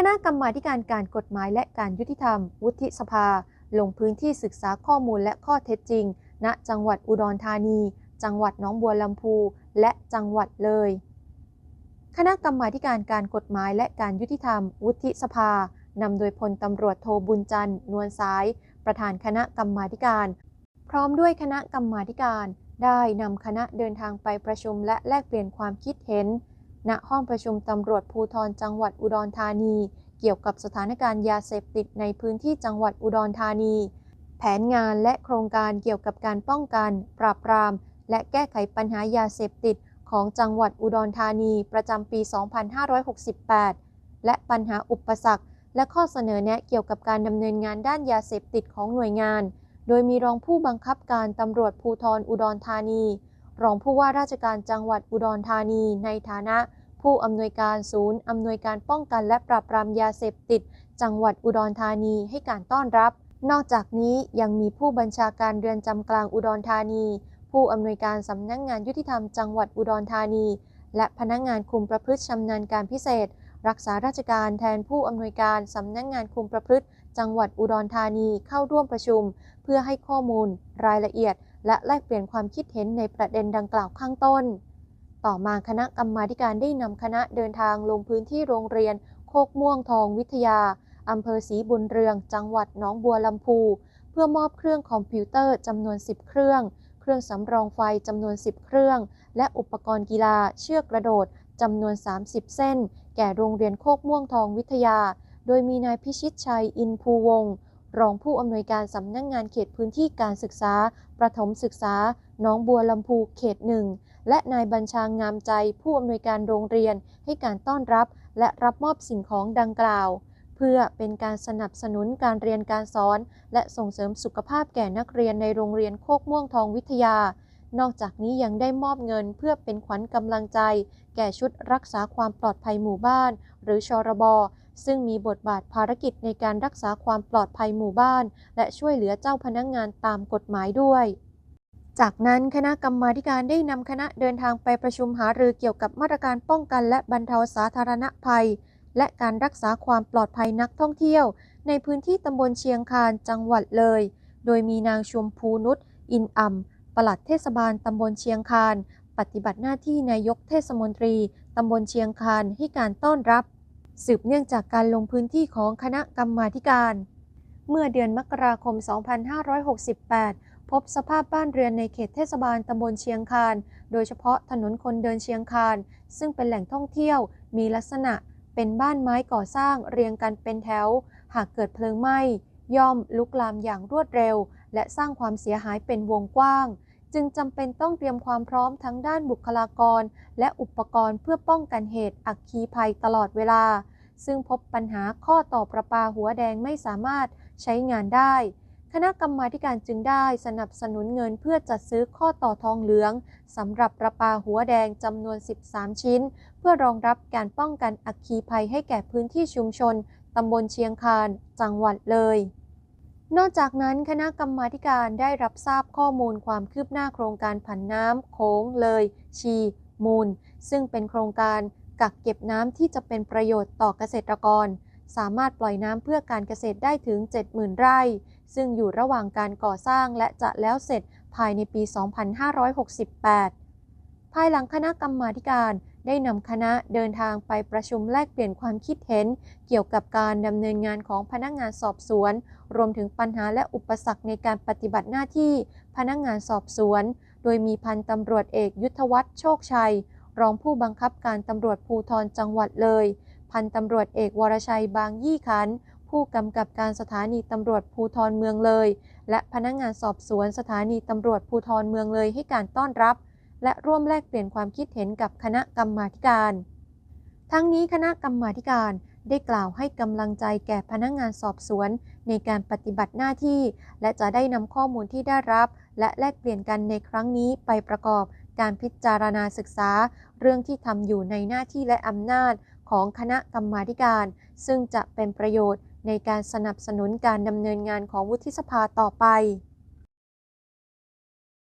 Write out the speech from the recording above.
คณะกรรมาการการกฎหมายและการยุติธรรม วุฒิสภา ลงพื้นที่ศึกษาข้อมูลและข้อเท็จจริง ณ จังหวัดอุดรธานี จังหวัดหนองบัวลำพู และจังหวัดเลย คณะกรรมาการการกฎหมายและการยุติธรรม วุฒิสภานำโดยพลตำรวจโทบุญจันทร์นวลสาย ประธานคณะกรรมาการ พร้อมด้วยคณะกรรมาการ ได้นำคณะเดินทางไปประชุมและแลกเปลี่ยนความคิดเห็น ณห้องประชุมตำรวจภูธรจังหวัดอุดรธานี เกี่ยวกับสถานการณ์ยาเสพติดในพื้นที่จังหวัดอุดรธานี แผนงานและโครงการเกี่ยวกับการป้องกัน ปราบปราม และแก้ไขปัญหายาเสพติดของจังหวัดอุดรธานีประจำปี 2568 และปัญหาอุปสรรค และข้อเสนอแนะเกี่ยวกับการดำเนินงานด้านยาเสพติดของหน่วยงาน โดยมีรองผู้บังคับการตำรวจภูธรอุดรธานี รองผู้ว่าราชการจังหวัดอุดรธานีในฐานะ ผู้อำนวยการศูนย์อำนวยการป้องกันและปราบปรามยาเสพติด จังหวัดอุดรธานีให้การต้อนรับ นอกจากนี้ยังมีผู้บัญชาการเรือนจำกลางอุดรธานี ผู้อำนวยการสำนักงงานยุติธรรมจังหวัดอุดรธานี และพนักงงานคุมประพฤติชำนาญการพิเศษ รักษาราชการแทนผู้อำนวยการสำนักงงานคุมประพฤติ จังหวัดอุดรธานีเข้าร่วมประชุม เพื่อให้ข้อมูล รายละเอียด และแลกเปลี่ยนความคิดเห็นในประเด็นดังกล่าวข้างต้น ต่อมาคณะกรรมาการได้นำคณะเดินทางลงพื้นที่โรงเรียน โคกม่วงทองวิทยาอำเภอศรีบุญเรือง จังหวัดหนองบัวลำพู เพื่อมอบเครื่องคอมพิวเตอร์จำนวน 10 เครื่อง เครื่องสำรองไฟจำนวน 10 เครื่อง และอุปกรณ์กีฬาเชือกกระโดดจำนวน 30 เส้น แก่โรงเรียนโคกม่วงทองวิทยา โดยมีนายพิชิตชัยอินภูวงศ์รองผู้อำนวยการสำนักงงานเขตพื้นที่การศึกษา ประถมศึกษาหนองบัวลำพูเขตหนึ่ง และนายบัญชางามใจผู้อำนวยการโรงเรียนให้การต้อนรับ และรับมอบสิ่งของดังกล่าว เพื่อเป็นการสนับสนุนการเรียนการสอน และส่งเสริมสุขภาพแก่นักเรียนในโรงเรียนโคกม่วงทองวิทยา นอกจากนี้ยังได้มอบเงินเพื่อเป็นขวัญกำลังใจ แก่ชุดรักษาความปลอดภัยหมู่บ้าน หรือชรบซึ่งมีบทบาทภารกิจในการรักษาความปลอดภัยหมู่บ้าน และช่วยเหลือเจ้าพนักงงานตามกฎหมายด้วย จากนั้นคณะกรรมาการได้นำคณะเดินทางไปประชุมหารือเกี่ยวกับมาตรการป้องกันและบรรเทาสาธารณภัย และการรักษาความปลอดภัยนักท่องเที่ยว ในพื้นที่ตำบลเชียงคานจังหวัดเลย โดยมีนางชมพูนุชอินอ่ำปลัดเทศบาลตำบลเชียงคานปฏิบัติหน้าที่นายกเทศมนตรีตำบลเชียงคานให้การต้อนรับ สืบเนื่องจากการลงพื้นที่ของคณะกรรมาการ เมื่อเดือนมกราคม 2568 พบสภาพบ้านเรือนในเขตเทศบาลตำบลเชียงคาน โดยเฉพาะถนนคนเดินเชียงคาน ซึ่งเป็นแหล่งท่องเที่ยว มีลักษณะเป็นบ้านไม้ก่อสร้างเรียงกันเป็นแถว หากเกิดเพลิงไหม้ ย่อมลุกลามอย่างรวดเร็ว และสร้างความเสียหายเป็นวงกว้าง จึงจำเป็นต้องเตรียมความพร้อมทั้งด้านบุคลากร และอุปกรณ์เพื่อป้องกันเหตุอัคคีภัยตลอดเวลา ซึ่งพบปัญหาข้อต่อประปาหัวแดงไม่สามารถใช้งานได้ คณะกรรมาการจึงได้สนับสนุนเงินเพื่อจัดซื้อข้อต่อทองเหลืองสำหรับประปาหัวแดงจำนวน 13 ชิ้น เพื่อรองรับการป้องกันอัคคีภัยให้แก่พื้นที่ชุมชนตำบลเชียงคานจังหวัดเลย นอกจากนั้นคณะกรรมาการได้รับทราบข้อมูลความคืบหน้าโครงการผันน้ำโขงเลย ชี มูล ซึ่งเป็นโครงการกักเก็บน้ำที่จะเป็นประโยชน์ต่อเกษตรกร สามารถปล่อยน้ำเพื่อการเกษตรได้ถึง 70,000 ไร่ ซึ่งอยู่ระหว่างการก่อสร้างและจะแล้วเสร็จภายในปี 2568 ภายหลังคณะกรรมาการได้นำคณะเดินทางไปประชุมแลกเปลี่ยนความคิดเห็น เกี่ยวกับการดำเนินงานของพนักงานสอบสวน รวมถึงปัญหาและอุปสรรคในการปฏิบัติหน้าที่พนักงานสอบสวน โดยมีพันตำรวจเอกยุทธวัฒน์โชคชัย รองผู้บังคับการตำรวจภูธรจังหวัดเลย พันตำรวจเอกวรชัยบางยี่ขัน ผู้กำกับการสถานีตำรวจภูธรเมืองเลย และพนักงานสอบสวนสถานีตำรวจภูธรเมืองเลยให้การต้อนรับ และร่วมแลกเปลี่ยนความคิดเห็นกับคณะกรรมาการ ทั้งนี้คณะกรรมาการได้กล่าวให้กำลังใจแก่พนักงานสอบสวน ในการปฏิบัติหน้าที่ และจะได้นำข้อมูลที่ได้รับ และแลกเปลี่ยนกันในครั้งนี้ไปประกอบการพิจารณาศึกษา เรื่องที่ทำอยู่ในหน้าที่และอำนาจ ของคณะกรรมาการ ซึ่งจะเป็นประโยชน์ในการสนับสนุนการดำเนินงานของวุฒิสภาต่อไป